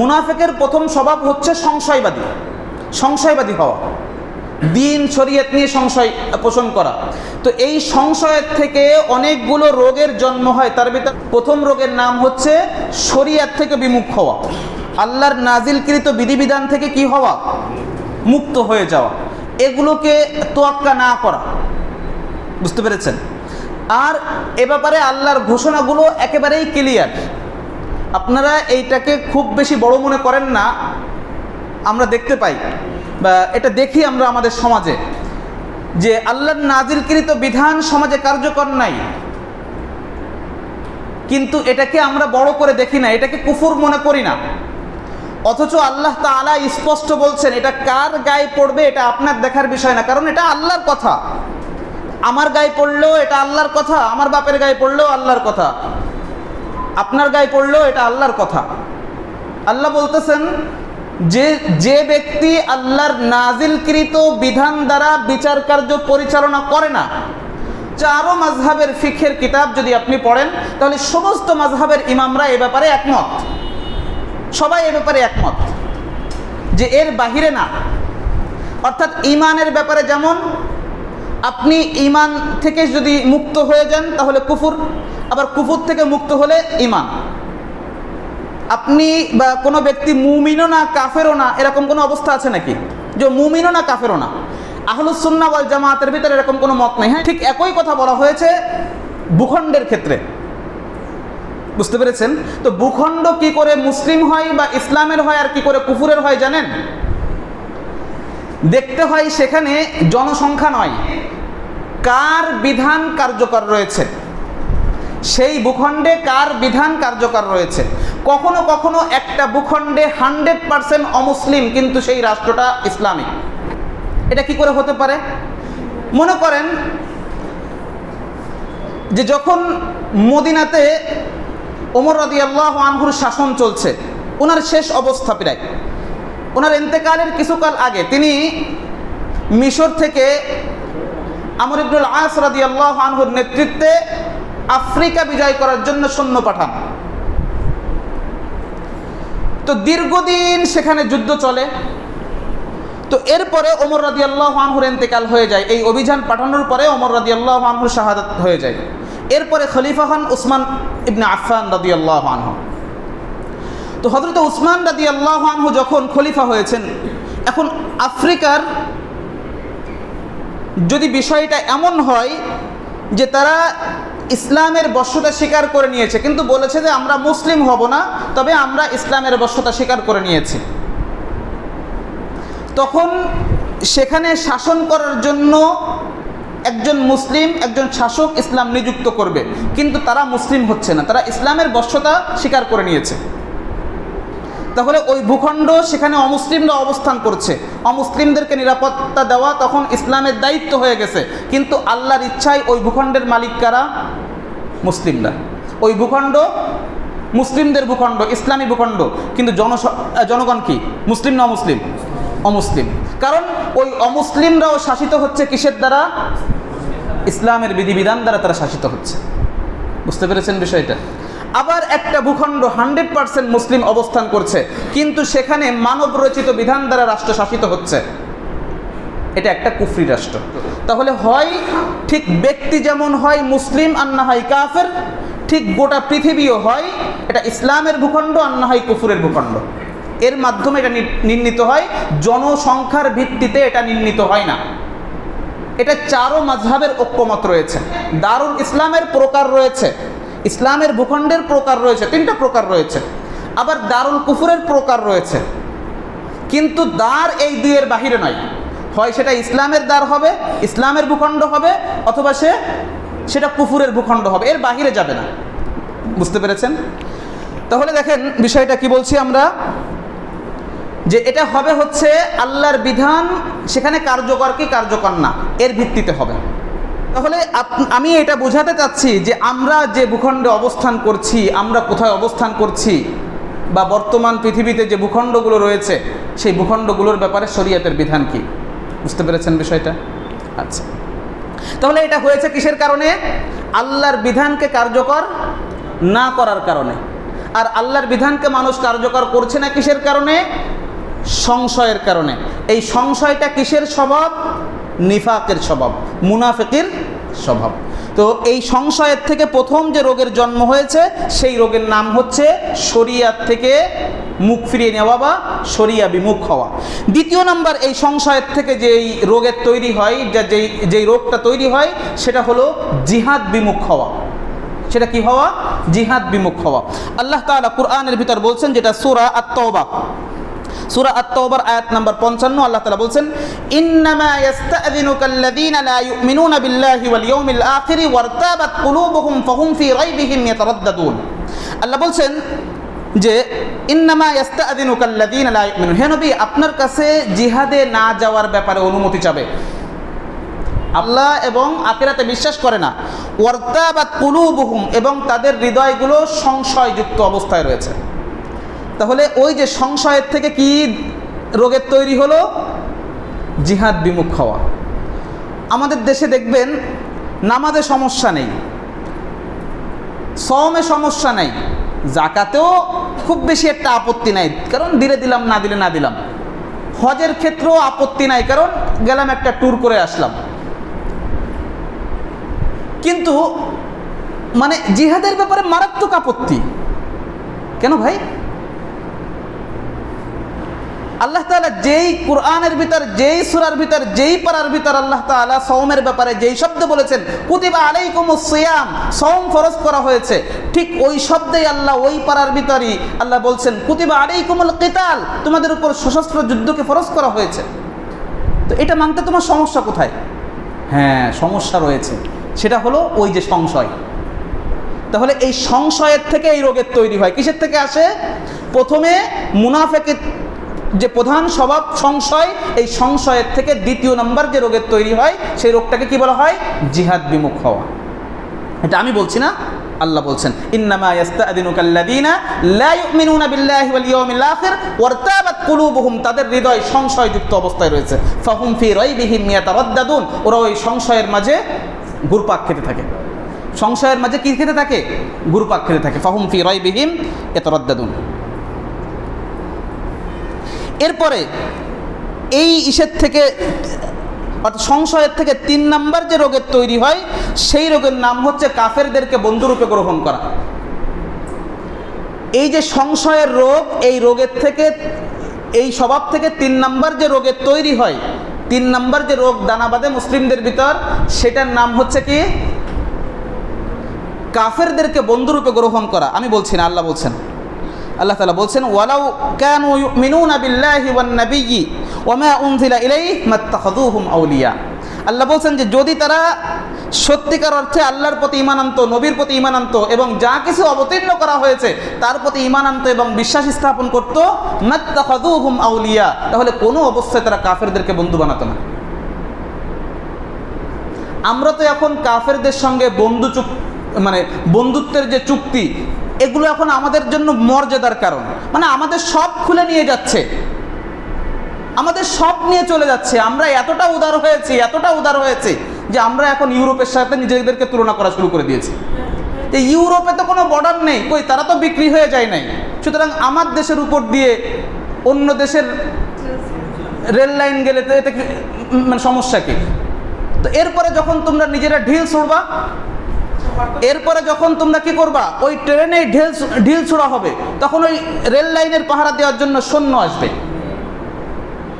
মুনাফেকের প্রথম স্বভাব হচ্ছে সংশয়বাদী। সংশয়বাদী হওয়া। দিন, শরীয়ত নিয়ে সংশয় পোষণ করা। তো এই সংশয়ের থেকে অনেকগুলো রোগের জন্ম হয়। তার ভিতর প্রথম রোগের নাম হচ্ছে শরীয়ত থেকে বিমুখ হওয়া। আল্লাহর নাজিলকৃত বিধিবিধান থেকে কি হওয়া? মুক্ত হয়ে যাওয়া। এগুলোকে তোয়াক্কা না করা। বুঝতে পেরেছেন? আর এ ব্যাপারে আল্লাহর ঘোষণাগুলো একেবারেই ক্লিয়ার। আপনারা এইটাকে খুব বেশি বড় মনে করেন না, আমরা দেখতে পাই। বা এটা দেখি আমরা আমাদের সমাজে। যে আল্লাহর নাজিলকৃত বিধান সমাজে কার্যকর নাই। কিন্তু এটাকে আমরা বড় করে দেখি না, এটাকে কুফুর মনে করি না। অথচ আল্লাহ তাআলা স্পষ্ট বলছেন, এটা কার গায়ে পড়বে এটা আপনার দেখার বিষয় না, কারণ এটা আল্লাহর কথা। আমার গায়ে পড়লেও এটা আল্লাহর কথা, আমার বাপের গায়ে পড়লেও আল্লাহর কথা। আপনার গায়ে পড়লেও এটা আল্লাহর কথা। আল্লাহ বলতেছেন যে যে ব্যক্তি আল্লাহর নাজিলকৃত বিধান দ্বারা বিচার কার্য পরিচালনা করে না চারো মাঝহাবের ফিখের কিতাব যদি আপনি পড়েন, তাহলে সমস্ত মাঝহাবের ইমামরা এ ব্যাপারে একমত। সবাই এ ব্যাপারে একমত যে এর বাহিরে না। অর্থাৎ ইমানের ব্যাপারে যেমন, আপনি ইমান থেকে যদি মুক্ত হয়ে যান, তাহলে কুফুর। আবার কুফুর থেকে মুক্ত হলে ইমান আপনি বা কোনো ব্যক্তি মুমিনও না, কাফেরও না, এরকম কোনো অবস্থা আছে নাকি? যে মুমিনও না, কাফেরও না। আহলুসুন্না ওয়াল জামাতের ভিতরে এরকম কোনো মত নেই। হ্যাঁ ঠিক একই কথা বলা হয়েছে ভূখণ্ডের ক্ষেত্রে। বুঝতে পেরেছেন? তো ভূখণ্ড কি করে মুসলিম হয় বা ইসলামের হয় আর কি করে কুফুরের হয় জানেন? দেখতে হয় সেখানে জনসংখ্যা নয়। কার বিধান কার্যকর রয়েছে? সেই ভূখণ্ডে কার বিধান কার্যকর রয়েছে? কখনো কখনো একটা ভূখণ্ডে হান্ড্রেড পারসেন্ট অমুসলিম, কিন্তু সেই রাষ্ট্রটা ইসলামিক। এটা কি করে হতে পারে? মনে করেন যে যখন মদিনাতে ওমর রদি আল্লাহ আনহুর শাসন চলছে, ওনার শেষ অবস্থা প্রায়। ওনার এন্তেকালের কিছুকাল আগে তিনি মিশর থেকে আমর ইবনুল আস রাদি আল্লাহ আনহুর নেতৃত্বে আফ্রিকা বিজয় করার জন্য সৈন্য পাঠান। তো দীর্ঘদিন সেখানে যুদ্ধ চলে। তো এরপরে ওমর রাদি আল্লাহ আনহুর হয়ে যায়। এই অভিযান পাঠানোর পরে ওমর রাদি আল্লাহ আনহুর শাহাদাত হয়ে যায়। এরপরে খলিফা খান উসমান ইবনে আফান রাদি আল্লাহ আনহু। তো হজরত উসমান রাদি আল্লাহ যখন খলিফা হয়েছেন, এখন আফ্রিকার যদি বিষয়টা এমন হয় যে তারা ইসলামের বশ্যতা স্বীকার করে নিয়েছে। কিন্তু বলেছে যে আমরা মুসলিম হব না, তবে আমরা ইসলামের বশ্যতা স্বীকার করে নিয়েছি। তখন সেখানে শাসন করার জন্য একজন মুসলিম, একজন শাসক ইসলাম নিযুক্ত করবে। কিন্তু তারা মুসলিম হচ্ছে না, তারা ইসলামের বশ্যতা স্বীকার করে নিয়েছে। তাহলে ওই ভূখণ্ড সেখানে অমুসলিমরা অবস্থান করছে। অমুসলিমদেরকে নিরাপত্তা দেওয়া তখন ইসলামের দায়িত্ব হয়ে গেছে। কিন্তু আল্লাহর ইচ্ছায় ওই ভূখণ্ডের মালিক কারা? মুসলিমরা ওই ভূখণ্ড মুসলিমদের ভূখণ্ড, ইসলামী ভূখণ্ড, কিন্তু জন জনগণ কি? মুসলিম না অমুসলিম? অমুসলিম। কারণ ওই অমুসলিমরাও শাসিত হচ্ছে কিসের দ্বারা? ইসলামের বিধিবিধান দ্বারা তারা শাসিত হচ্ছে। বুঝতে পেরেছেন বিষয়টা? আবার একটা ভূখণ্ড হান্ড্রেড পার্সেন্ট মুসলিম অবস্থান করছে, কিন্তু সেখানে মানব রচিত বিধান দ্বারা রাষ্ট্র শাসিত হচ্ছে। এটা একটা কুফরি রাষ্ট্র। তাহলে হয় ঠিক ব্যক্তি যেমন হয় মুসলিম আর না হয় কাফের, ঠিক গোটা পৃথিবীও হয়, এটা ইসলামের ভূখণ্ড আর না হয় কুফুরের ভূখণ্ড। এর মাধ্যমে এটা নির্ণীত হয়, জনসংখ্যার ভিত্তিতে এটা নির্ণীত হয় না। এটা চারো মাঝহাবের ঐক্যমত রয়েছে। দারুল ইসলামের প্রকার রয়েছে, ইসলামের ভূখণ্ডের প্রকার রয়েছে, তিনটা প্রকার রয়েছে। আবার দারুল কুফুরের প্রকার রয়েছে। কিন্তু দ্বার এই দুইয়ের বাহিরে নয়। হয় সেটা ইসলামের দ্বার হবে, ইসলামের ভূখণ্ড হবে, অথবা সে, সেটা কুফুরের ভূখণ্ড হবে, এর বাহিরে যাবে না। বুঝতে পেরেছেন? তাহলে দেখেন বিষয়টা কি বলছি আমরা? যে এটা হবে হচ্ছে আল্লাহর বিধান, সেখানে কার্যকর কি কার্যকর না, এর ভিত্তিতে হবে। তাহলে আমি এটা বোঝাতে চাচ্ছি যে আমরা যে ভূখণ্ডে অবস্থান করছি, আমরা কোথায় অবস্থান করছি, বা বর্তমান পৃথিবীতে যে ভূখণ্ডগুলো রয়েছে, সেই ভূখণ্ডগুলোর ব্যাপারে শরীয়তের বিধান কি? বুঝতে পেরেছেন বিষয়টা? আচ্ছা। তাহলে এটা হয়েছে কিসের কারণে? আল্লাহর বিধানকে কার্যকর না করার কারণে। আর আল্লাহর বিধানকে মানুষ কার্যকর করছে না কিসের কারণে? সংশয়ের কারণে। এই সংশয়টা কিসের স্বভাব? নিফাকের স্বভাব, মুনাফিকের স্বভাব। তো এই সংশয়ের থেকে প্রথম যে রোগের জন্ম হয়েছে, সেই রোগের নাম হচ্ছে শরিয়াত থেকে মুখ ফিরিয়ে নেওয়া বা শরিয়া বিমুখ হওয়া। দ্বিতীয় নাম্বার, এই সংশয়ের থেকে যেই রোগের তৈরি হয়, যা যেই যেই রোগটা তৈরি হয়, সেটা হলো জিহাদ বিমুখ হওয়া। সেটা কি হওয়া? জিহাদ বিমুখ হওয়া। আল্লাহ তাআলা কুরআনের ভিতর বলছেন, যেটা সূরা আত-তাওবা। সূরা আত-তাওবার আয়াত নাম্বার 55 আল্লাহ তাআলা বলছেন, ইন্নামা ইয়াস্তাযিনুকা আল্লাযীনা লা ইউমিনুনা বিল্লাহি ওয়াল ইয়াউমিল আখির ওয়ারতাবাত কুলুবুহুম ফাহুম ফি রাইবিহিম ইয়াতারাদ্দাদুন। আল্লাহ বলছেন যে, ইন্নামা ইউমিনুন। হে নবী, আপনার কাছে জিহাদে না যাওয়ার ব্যাপারে অনুমতি চাবে। আল্লাহ এবং আখিরাতে বিশ্বাস করে না। ওয়ার্তাবাত কুলুবুহুম, এবং তাদের হৃদয়গুলো সংশয়যুক্ত অবস্থায় রয়েছে। তাহলে ওই যে সংশয়ের থেকে কি রোগের তৈরি হলো? জিহাদ বিমুখ হওয়া। আমাদের দেশে দেখবেন, নামাজে সমস্যা নেই, সওমে সমস্যা নেই, জাকাতেও খুব বেশি একটা আপত্তি নাই। কারণ দিলে দিলাম, না দিলে না দিলাম। হজের ক্ষেত্রেও আপত্তি নাই, কারণ গেলাম একটা ট্যুর করে আসলাম। কিন্তু মানে জিহাদের ব্যাপারে মারাত্মক আপত্তি। কেন ভাই? আল্লাহ তাআলা যেই কোরআনের ভিতর, যেই সুরার ভিতর, যেই পারার ভিতর আল্লাহ তাআলা সওমের ব্যাপারে যেই শব্দ বলেছেন, কুতিবা আলাইকুমুস সিয়াম, সওম ফরজ করা হয়েছে, ঠিক ওই শব্দেই আল্লাহ ওই পারার ভিতরই আল্লাহ বলছেন, কুতিবা আলাইকুমুল কিতাল, তোমাদের উপর সশস্ত্র যুদ্ধকে ফরজ করা হয়েছে। তো এটা মানতে তোমার সমস্যা কোথায়? হ্যাঁ সমস্যা রয়েছে। সেটা হলো ওই যে সংশয়। তাহলে এই সংশয়ের থেকে এই রোগের তৈরি হয়। কিসের থেকে আসে? প্রথমে মুনাফেকের যে প্রধান স্বভাব সংশয়, এই সংশয়ের থেকে দ্বিতীয় নম্বর যে রোগের তৈরি হয়, সেই রোগটাকে কি বলা হয়? জিহাদ বিমুখ হওয়া। এটা আমি বলছি না, আল্লাহ বলছেন, ইন্নামা ইয়াস্তাদিনুকা আল্লাযীনা লা ইউমিনুনা বিল্লাহি ওয়াল ইয়াউমিল আখির ওয়ারতাবাত কুলুবুহুম। তাদের হৃদয় সংশয়যুক্ত অবস্থায় রয়েছে। ফাহুম ফি রাইবিহিম ইয়াতারাদ্দাদুন। ওরা ওই সংশয়ের মাঝে ঘুরপাক খেতে থাকে। সংশয়ের মাঝে কি খেতে থাকে? ঘুরপাক খেতে থাকে। ফাহুম ফি রাইবিহিম ইয়াতারাদ্দাদুন। এরপরে এই ইসের থেকে, অর্থাৎ সংশয়ের থেকে তিন নাম্বার যে রোগের তৈরি হয়, সেই রোগের নাম হচ্ছে কাফেরদেরকে বন্ধুরূপে গ্রহণ করা। এই যে সংশয়ের রোগ, এই রোগের থেকে, এই স্বভাব থেকে তিন নাম্বার যে রোগের তৈরি হয়, তিন নাম্বার যে রোগ দানাবাদে মুসলিমদের ভিতর, সেটার নাম হচ্ছে কি? কাফেরদেরকে বন্ধুরূপে গ্রহণ করা। আমি বলছি না, আল্লাহ বলছেন। আল্লাহ তালা বলছেন, ওয়ালাউ কানু ইউমিনুনা বিল্লাহি ওয়ান নাবিয়্যি ওয়া মা উনজিলা ইলাইহি মাত্তাখাযুহুম আউলিয়া। আল্লাহ বলছেন যে, যদি তারা সত্যিকার অর্থে আল্লাহর প্রতি ইমান আনতো, নবীর প্রতি ইমান আনতো এবং যা কিছু অবতীর্ণ করা হয়েছে, তার প্রতি ইমান আনতো এবং বিশ্বাস স্থাপন করত, মাত্তাখাযুহুম আউলিয়া, তাহলে কোনো অবস্থায় তারা কাফেরদেরকে বন্ধু বানাতো না। আমরা তো এখন কাফেরদের সঙ্গে বন্ধু চুক মানে বন্ধুত্বের যে চুক্তি এগুলো এখন আমাদের জন্য মর্যাদার কারণ। মানে আমাদের সব খুলে নিয়ে যাচ্ছে। আমাদের সব নিয়ে চলে যাচ্ছে। আমরা এতটা উদার হয়েছি, এতটা উদার হয়েছে যে আমরা এখন ইউরোপের সাথে নিজেদেরকে তুলনা করা শুরু করে দিয়েছি। যে ইউরোপে তো কোনো বর্ডার নেই। কই, তারা তো বিক্রি হয়ে যায় নাই। সুতরাং আমার দেশের উপর দিয়ে অন্য দেশের রেল লাইন গেলে এতে মানে সমস্যা কি? তো এরপরে যখন তোমরা নিজেরা ঢিল ছুড়বা এরপরে যখন তোমরা কি করবা? ওই ট্রেনে ঢিল ঢিল ছোড়া হবে। তখন ওই রেল লাইনের পাহারা দেওয়ার জন্য সৈন্য আসবে।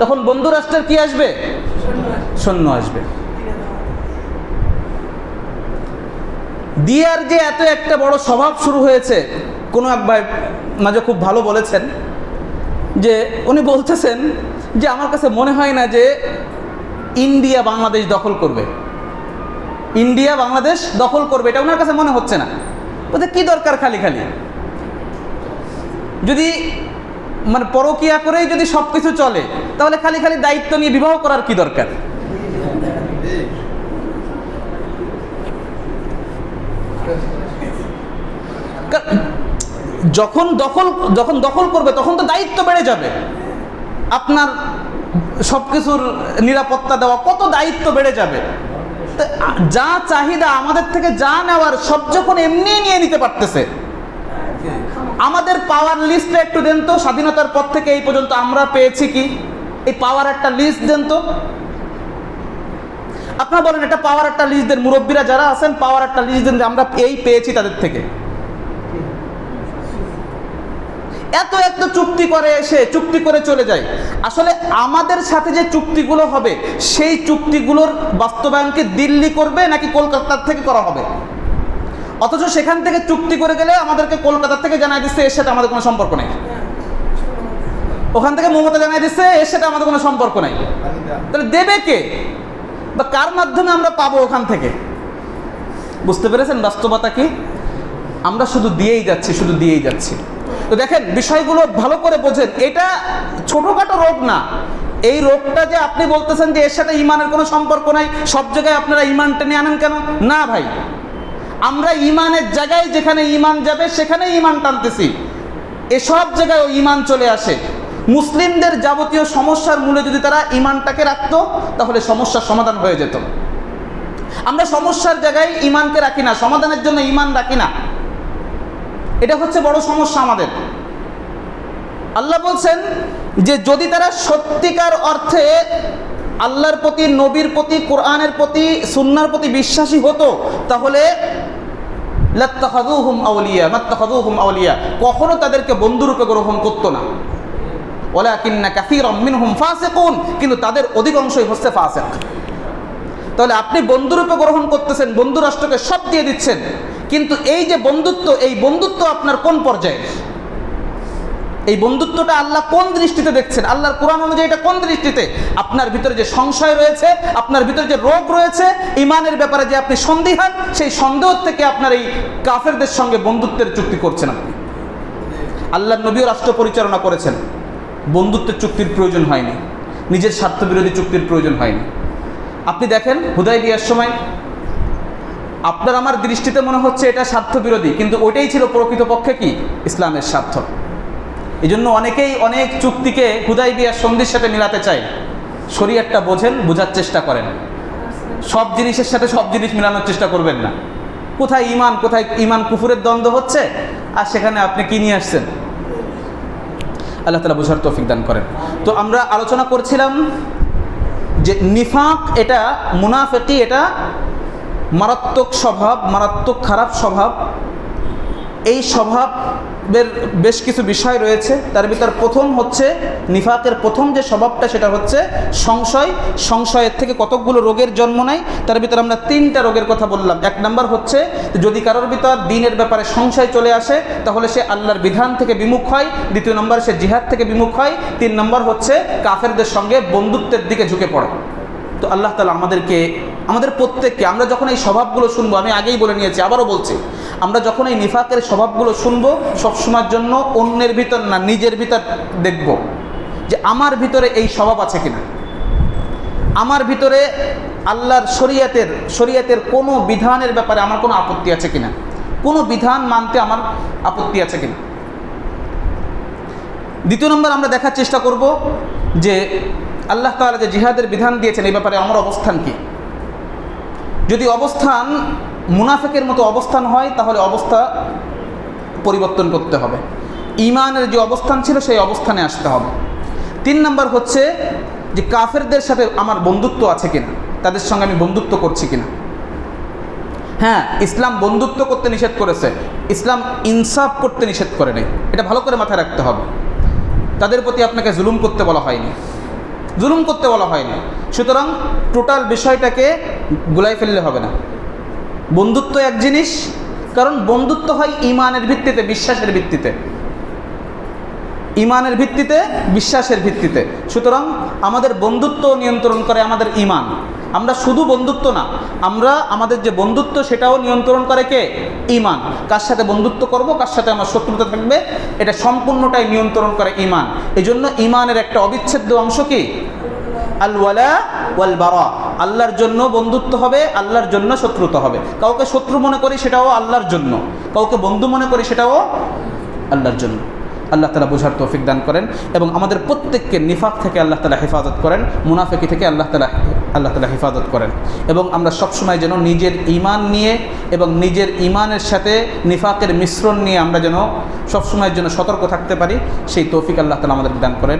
তখন বন্ধু রাষ্ট্রের কি আসবে? সৈন্য আসবে। দিয়ার যে এত একটা বড় স্বভাব শুরু হয়েছে, কোনো এক ভাই মাঝে খুব ভালো বলেছেন, যে উনি বলতেছেন যে আমার কাছে মনে হয় না যে ইন্ডিয়া বাংলাদেশ দখল করবে। ইন্ডিয়া, বাংলাদেশ দখল করবে, এটা ওনার কাছে মনে হচ্ছে না। ওদের কি দরকার খালি খালি? যদি মানে পরকিয়া করেই যদি সব কিছু চলে, তাহলে খালি খালি দায়িত্ব নিয়ে বিবাহ করার কি দরকার? যখন দখল যখন দখল করবে, তখন তো দায়িত্ব বেড়ে যাবে। আপনার সব কিছুর নিরাপত্তা দেওয়া কত দায়িত্ব বেড়ে যাবে? যা চাহিদা আমাদের থেকে যা নেওয়ার সব যখন এমনি নিয়ে নিতে পারতেছে। আমাদের পাওয়ার লিস্টটা একটু দেন তো, স্বাধীনতার পর থেকে এই পর্যন্ত আমরা পেয়েছি কি? এই পাওয়ার একটা লিস্ট দেন তো। আপনারা বলেন, এটা পাওয়ার একটা লিস্ট দেন। মুরব্বীরা যারা আছেন পাওয়ার একটা লিস্ট দেন যে আমরা এই পেয়েছি তাদের থেকে। এত এত চুক্তি করে এসে, চুক্তি করে চলে যায়। আসলে আমাদের সাথে যে চুক্তিগুলো হবে, সেই চুক্তিগুলোর বাস্তবায়নকে দিল্লি করবে নাকি কলকাতার থেকে করা হবে? অথচ সেখান থেকে চুক্তি করে গেলে আমাদেরকে কলকাতা থেকে জানাই দিচ্ছে, এর সাথে আমাদের কোনো সম্পর্ক নেই। ওখান থেকে মমতা জানাই দিচ্ছে, এর সাথে আমাদের কোনো সম্পর্ক নাই। তাহলে দেবে কে? বা কার মাধ্যমে আমরা পাবো ওখান থেকে? বুঝতে পেরেছেন বাস্তবতা কি? আমরা শুধু দিয়েই যাচ্ছি, শুধু দিয়েই যাচ্ছি। তো দেখেন, বিষয়গুলো ভালো করে বোঝেন। এটা ছোটোখাটো রোগ না। এই রোগটা যে আপনি বলতেছেন যে এর সাথে ইমানের কোনো সম্পর্ক নাই, সব জায়গায় আপনারা ইমান টেনে আনেন কেন? না ভাই। আমরা ইমানের জায়গায় যেখানে ইমান যাবে, সেখানে ইমান টানতেছি। এসব জায়গায় ইমান চলে আসে। মুসলিমদের যাবতীয় সমস্যার মূলে যদি তারা ইমানটাকে রাখতো, তাহলে সমস্যার সমাধান হয়ে যেত। আমরা সমস্যার জায়গায় ইমানকে রাখি না, সমাধানের জন্য ইমান রাখি না। এটা হচ্ছে বড় সমস্যা আমাদের। আল্লাহ বলছেন যে যদি তারা সত্যিকার অর্থে আল্লাহর প্রতি, নবীর প্রতি, কোরআনের প্রতি, সুন্নার প্রতি বিশ্বাসী হতো, তাহলে কখনো তাদেরকে বন্ধুরূপে গ্রহণ করতো না। কিন্তু তাদের অধিকাংশই হচ্ছে ফাসিক। তাহলে আপনি বন্ধুরূপে গ্রহণ করতেছেন বন্ধু রাষ্ট্রকে সব দিয়ে দিচ্ছেন। কিন্তু এই যে বন্ধুত্ব, এই বন্ধুত্ব আপনার কোন পর্যায়ে? এই বন্ধুত্বটা আল্লাহ কোন দৃষ্টিতে দেখছেন? আল্লাহর কোরআন অনুযায়ী এটা কোন দৃষ্টিতে? আপনার ভিতরে যে সংশয় রয়েছে, আপনার ভিতরে যে রোগ রয়েছে, ইমানের ব্যাপারে যে আপনি সন্দিহান সেই সন্দেহ থেকে আপনার এই কাফেরদের সঙ্গে বন্ধুত্বের চুক্তি করছেন আপনি। আল্লাহ নবীও রাষ্ট্র পরিচালনা করেছেন। বন্ধুত্বের চুক্তির প্রয়োজন হয়নি। নিজের স্বার্থবিরোধী চুক্তির প্রয়োজন হয়নি। আপনি দেখেন হুদাই বিয়ার সময় আপনার আমার দৃষ্টিতে মনে হচ্ছে এটা স্বার্থ বিরোধী, কিন্তু ওইটাই ছিল প্রকৃতপক্ষে কি? ইসলামের স্বার্থ। এই জন্য অনেকেই অনেক চুক্তিকে হুদাই বিয়ার সন্ধির সাথে মিলাতে চায়। শরীয়তটা বোঝেন, বোঝার চেষ্টা করেন। সব জিনিসের সাথে সব জিনিস মেলানোর চেষ্টা করবেন না। কোথায় ইমান কোথায় ইমান কুফুরের দ্বন্দ্ব হচ্ছে, আর সেখানে আপনি কি নিয়ে আসছেন? আল্লাহ তালা বোঝার তৌফিক দান করেন। তো আমরা আলোচনা করছিলাম যে নিফাক এটা, মুনাফেকি এটা মারাত্মক স্বভাব, মারাত্মক খারাপ স্বভাব। এই স্বভাবের বেশ কিছু বিষয় রয়েছে। তার ভিতর প্রথম হচ্ছে নিফাকের প্রথম যে স্বভাবটা, সেটা হচ্ছে সংশয়। সংশয়ের থেকে কতকগুলো রোগের জন্ম নেয়, তার ভিতর আমরা তিনটা রোগের কথা বললাম। এক নাম্বার হচ্ছে, যদি কারোর ভিতর দিনের ব্যাপারে সংশয় চলে আসে, তাহলে সে আল্লাহর বিধান থেকে বিমুখ হয়। দ্বিতীয় নম্বর, সে জিহাদ থেকে বিমুখ হয়। তিন নম্বর হচ্ছে, কাফেরদের সঙ্গে বন্ধুত্বের দিকে ঝুঁকে পড়ে। তো আল্লাহ তালা আমাদেরকে, আমাদের প্রত্যেককে, আমরা যখন এই স্বভাবগুলো শুনব, আমি আগেই বলে নিয়েছি, আবারও বলছি, আমরা যখন এই নিফাকের স্বভাবগুলো শুনব, সবসময়ের জন্য অন্যের ভিতর না, নিজের ভিতর দেখব যে আমার ভিতরে এই স্বভাব আছে কিনা। আমার ভিতরে আল্লাহর শরিয়াতের শরিয়াতের কোনো বিধানের ব্যাপারে আমার কোনো আপত্তি আছে কিনা? কোনো বিধান মানতে আমার আপত্তি আছে কিনা? দ্বিতীয় নম্বর আমরা দেখার চেষ্টা করব যে আল্লাহ তাআলা যে জিহাদের বিধান দিয়েছেন, এই ব্যাপারে আমার অবস্থান কি? যদি অবস্থান মুনাফেকের মতো অবস্থান হয়, তাহলে অবস্থা পরিবর্তন করতে হবে। ইমানের যে অবস্থান ছিল, সেই অবস্থানে আসতে হবে। তিন নম্বর হচ্ছে যে কাফেরদের সাথে আমার বন্ধুত্ব আছে কিনা, তাদের সঙ্গে আমি বন্ধুত্ব করছি কিনা। হ্যাঁ ইসলাম বন্ধুত্ব করতে নিষেধ করেছে, ইসলাম ইনসাফ করতে নিষেধ করে নেই। এটা ভালো করে মাথায় রাখতে হবে। তাদের প্রতি আপনাকে জুলুম করতে বলা হয়নি। জুলুম করতে বলা হয়নি। সুতরাং টোটাল বিষয়টাকে গুলাই ফেললে হবে না। বন্ধুত্ব এক জিনিস, কারণ বন্ধুত্ব হয় ইমানের ভিত্তিতে, বিশ্বাসের ভিত্তিতে। ইমানের ভিত্তিতে, বিশ্বাসের ভিত্তিতে। সুতরাং আমাদের বন্ধুত্ব নিয়ন্ত্রণ করে আমাদের ইমান। আমরা শুধু বন্ধুত্ব না, আমরা আমাদের যে বন্ধুত্ব সেটাও নিয়ন্ত্রণ করে কে? ইমান। কার সাথে বন্ধুত্ব করব, কার সাথে আমার শত্রুতা থাকবে, এটা সম্পূর্ণটাই নিয়ন্ত্রণ করে ইমান। এই জন্য ইমানের একটা অবিচ্ছেদ্য অংশ কি? আল ওয়ালা ওয়াল আল্লাহর জন্য বন্ধুত্ব হবে, আল্লাহর জন্য শত্রুতা হবে। কাউকে শত্রু মনে করি সেটাও আল্লাহর জন্য। কাউকে বন্ধু মনে করি সেটাও আল্লাহর জন্য। আল্লাহ তালা বোঝার তৌফিক দান করেন এবং আমাদের প্রত্যেককে নিফাক থেকে আল্লাহ তালা হেফাজত করেন, মুনাফেকি থেকে আল্লাহ তালা আল্লাহ তালা হেফাজত করেন। এবং আমরা সবসময় যেন নিজের ইমান নিয়ে এবং নিজের ইমানের সাথে নিফাকের মিশ্রণ নিয়ে আমরা যেন সবসময়ের জন্য সতর্ক থাকতে পারি, সেই তৌফিক আল্লাহ তালা আমাদের দান করেন।